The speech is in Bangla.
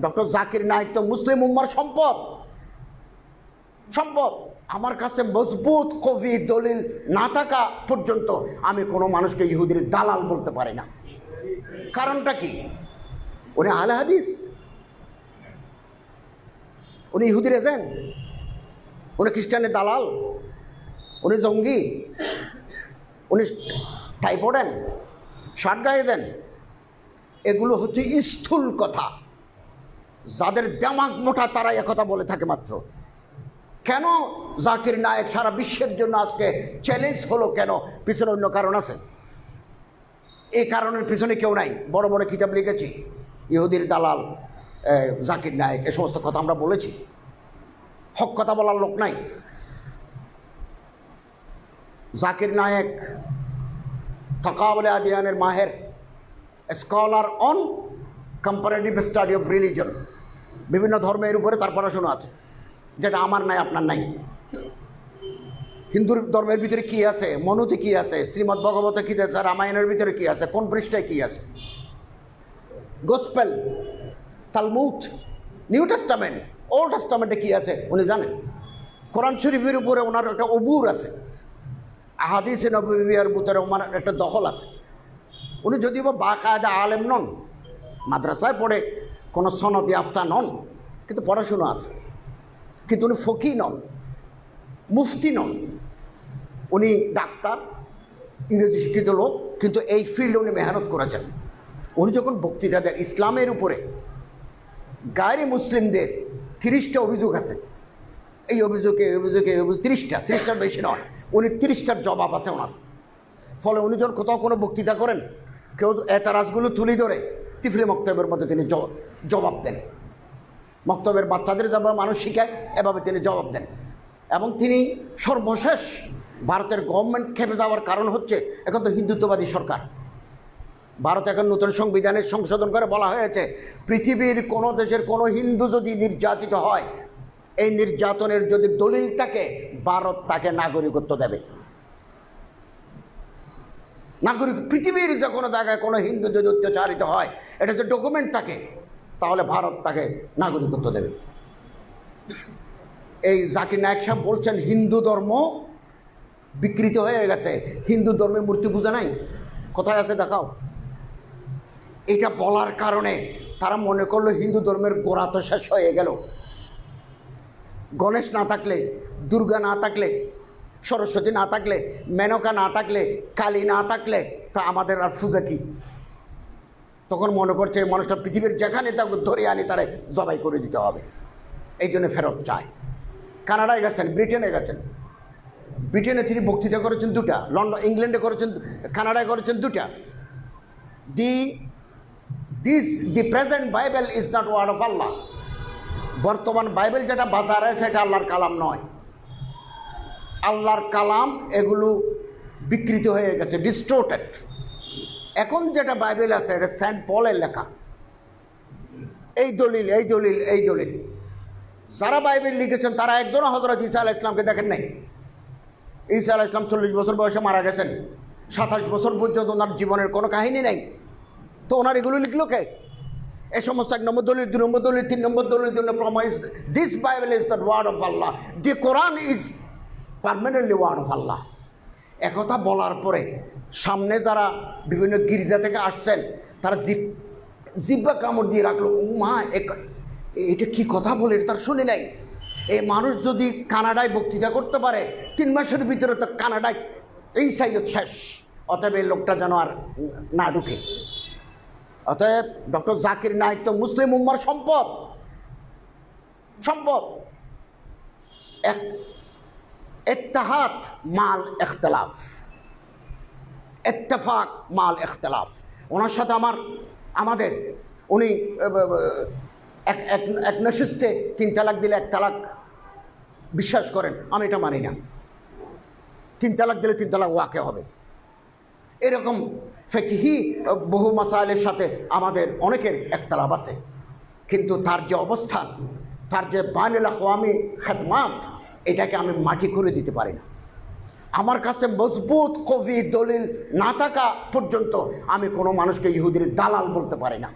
ডক্টর জাকির নায়ক তো মুসলিম উম্মার সম্পদ। সম্পদ। আমার কাছে মজবুত কবি দলিল না থাকা পর্যন্ত আমি কোনো মানুষকে ইহুদির দালাল বলতে পারি না। কারণটা কি? উনি আলে হাদিস। উনি ইহুদির এজেন্ট। উনি খ্রিস্টানের দালাল। উনি জঙ্গি। উনি টাইপো দেন শার্ট গায়ে দেন। এগুলো হচ্ছে স্থূল কথা। যাদের দেমাগ মোটা তারা একথা বলে থাকে মাত্র। কেন জাকির নায়েক সারা বিশ্বের জন্য আজকে চ্যালেঞ্জ হলো কেন? পিছনে অন্য কারণ আছে। এই কারণের পিছনে কেউ নাই। বড় বড় কিতাব লিখেছি। ইহুদির দালাল জাকির নায়েক, এ সমস্ত কথা আমরা বলেছি। হক কথা বলার লোক নাই। জাকির নায়েক থকাবলে আদিয়ানের মাহের scholar on comparative study of religion বিভিন্ন ধর্মের উপরে তার পড়াশোনা আছে। যেটা আমার নাই, আপনার নাই। হিন্দুর ধর্মের ভিতরে কি আছে? মনুতে কি আছে? শ্রীমদ্ ভগবত কি আছে? রামায়ণের ভিতরে কি আছে? কোন পৃষ্ঠায় কি আছে? Gospel Talmud New Testament, Old টেস্টামেন্টে কি আছে? উনি জানেন। কোরআন শরীফের উপরে ওনার একটা অবুর আছে। আহাদিসে নবীর ভিতরে ওনার একটা দখল আছে। উনি যদিও বা কায়দা আলেম নন, মাদ্রাসায় পড়ে কোনো সনদি আফতা নন, কিন্তু পড়াশুনো আছে। কিন্তু উনি ফকি নন, মুফতি নন। উনি ডাক্তার, ইংরেজি শিক্ষিত লোক, কিন্তু এই ফিল্ডে উনি মেহনত করেছেন। উনি যখন বক্তৃতা দেন ইসলামের উপরে গায়ে মুসলিমদের তিরিশটা অভিযোগ আছে। এই অভিযোগে এই অভিযোগে, এই অভিযোগ তিরিশটা, তিরিশটার বেশি নয়, উনি তিরিশটার জবাব আছে ওনার। ফলে উনি যখন কোথাও কোনো বক্তৃতা করেন, কেউ এতারাজগুলো তুলি ধরে তিফলি মক্তবের মধ্যে তিনি জবাব দেন। মক্তবের বাচ্চাদের যেভাবে মানুষ শিখায়, এভাবে তিনি জবাব দেন। এবং তিনি সর্বশেষ ভারতের গভর্নমেন্ট খেপে যাওয়ার কারণ হচ্ছে, এখন তো হিন্দুত্ববাদী সরকার। ভারত এখন নতুন সংবিধানের সংশোধন করে বলা হয়েছে, পৃথিবীর কোনো দেশের কোনো হিন্দু যদি নির্যাতিত হয়, এই নির্যাতনের যদি দলিল থাকে, ভারত তাকে নাগরিকত্ব দেবে। নাগরিক পৃথিবীর যে কোনো জায়গায় কোনো হিন্দু যদি অত্যাচারিত হয়, এটা যে ডকুমেন্ট থাকে, তাহলে ভারত তাকে নাগরিকত্ব দেবে। এই জাকির নায়ক সাহেব বলছেন, হিন্দু ধর্ম বিকৃত হয়ে গেছে। হিন্দু ধর্মে মূর্তি পূজা নাই। কোথায় আছে দেখাও? এটা বলার কারণে তারা মনে করল হিন্দু ধর্মের গোড়া তো শেষ হয়ে গেল। গণেশ না থাকলে, দুর্গা না থাকলে সরস্বতী না থাকলে, মেনকা না থাকলে, কালী না থাকলে, তা আমাদের আর পূজা কি? তখন মনে করছে মানুষটা পৃথিবীর যেখানে তাকে ধরে আনি তারে জবাই করে দিতে হবে। এই জন্য ফেরত চায়। কানাডায় গেছেন, ব্রিটেনে গেছেন। ব্রিটেনে তিনি বক্তৃতা করেছেন দুটা, লন্ডন, ইংল্যান্ডে করেছেন, কানাডায় করেছেন দুটা। The this the present Bible is not word of Allah বর্তমান বাইবেল যেটা বাজারে, সেটা আল্লাহর কালাম নয়। আল্লাহর কালাম এগুলো বিকৃত হয়ে গেছে ডিস্টোর্টেড এখন যেটা বাইবেল আছে, এটা সেন্ট পলের লেখা। এই দলিল এই দলিল এই দলিল। যারা বাইবেল লিখেছেন, তারা একজনও হজরত ঈসা আলাহ ইসলামকে দেখেন নাই। ঈসা আলাহ ইসলাম চল্লিশ বছর বয়সে মারা গেছেন। সাতাশ বছর পর্যন্ত ওনার জীবনের কোনো কাহিনী নেই। তো ওনার এগুলো লিখলো কে? এ সমস্ত এক নম্বর দলিল, দুই নম্বর দলিল, তিন নম্বর দলিল জন্য প্রমাণ this Bible is the word of Allah the Quran is permanently word of Allah. একথা বলার পরে সামনে যারা বিভিন্ন গির্জা থেকে আসছেন, তারা জিপ জিব্বা কামড় দিয়ে রাখল, ও মা এটা কি কথা বলে? এটা তার শুনি নাই। এই মানুষ যদি কানাডায় বক্তৃতা করতে পারে, তিন মাসের ভিতরে তো কানাডায় এই সাইজ শেষ। অতএব এই লোকটা যেন আর না ঢুকে। অতএব ডক্টর জাকির নায়ক তো মুসলিম উম্মার সম্পদ। সম্পদ। এক ইত্তেহাদ মাল ইখতলাফ ইত্তেফাক মাল ইখতলাফ ওনার সাথে আমার, আমাদের, উনি এক এক নশিস্তে তিন তালাক দিলে এক তালাক বিশ্বাস করেন, আমি এটা মানি না। তিন তালাক দিলে তিন তালাক ওয়াকে হবে। এরকম ফেকহি বহু মাসাইলের সাথে আমাদের অনেকের একতলাপ আছে। কিন্তু তার যে অবস্থান, তার যে বানুল আওয়ামী খেদমাত এটাকে আমি মাটি করে দিতে পারি না। আমার কাছে মজবুত কবি দলিল না থাকা পর্যন্ত আমি কোনো মানুষকে ইহুদির দালাল বলতে পারি না।